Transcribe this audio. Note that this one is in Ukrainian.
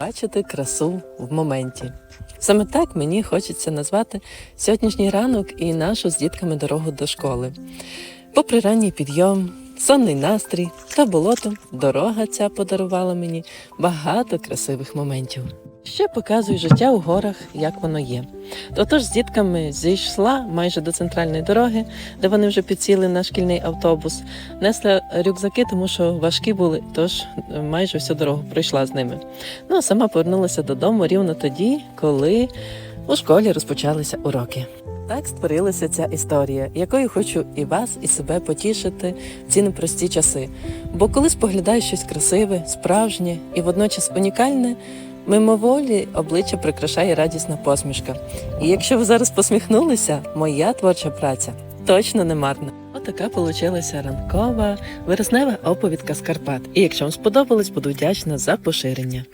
Бачити красу в моменті. Саме так мені хочеться назвати сьогоднішній ранок і нашу з дітками дорогу до школи. Попри ранній підйом, сонний настрій та болото, дорога ця подарувала мені багато красивих моментів. Ще показує життя у горах, як воно є. Отож з дітками зійшла майже до центральної дороги, де вони вже підсіли на шкільний автобус, несла рюкзаки, тому що важкі були, тож е, майже всю дорогу пройшла з ними. Ну а сама повернулася додому рівно тоді, коли у школі розпочалися уроки. Так створилася ця історія, якою хочу і вас, і себе потішити в ці непрості часи. Бо коли споглядаєш щось красиве, справжнє і водночас унікальне, мимоволі обличчя прикрашає радісна посмішка. І якщо ви зараз посміхнулися, моя творча праця точно не марна. Отака получилася ранкова виразнева оповідка з Карпат. І якщо вам сподобалось, буду вдячна за поширення.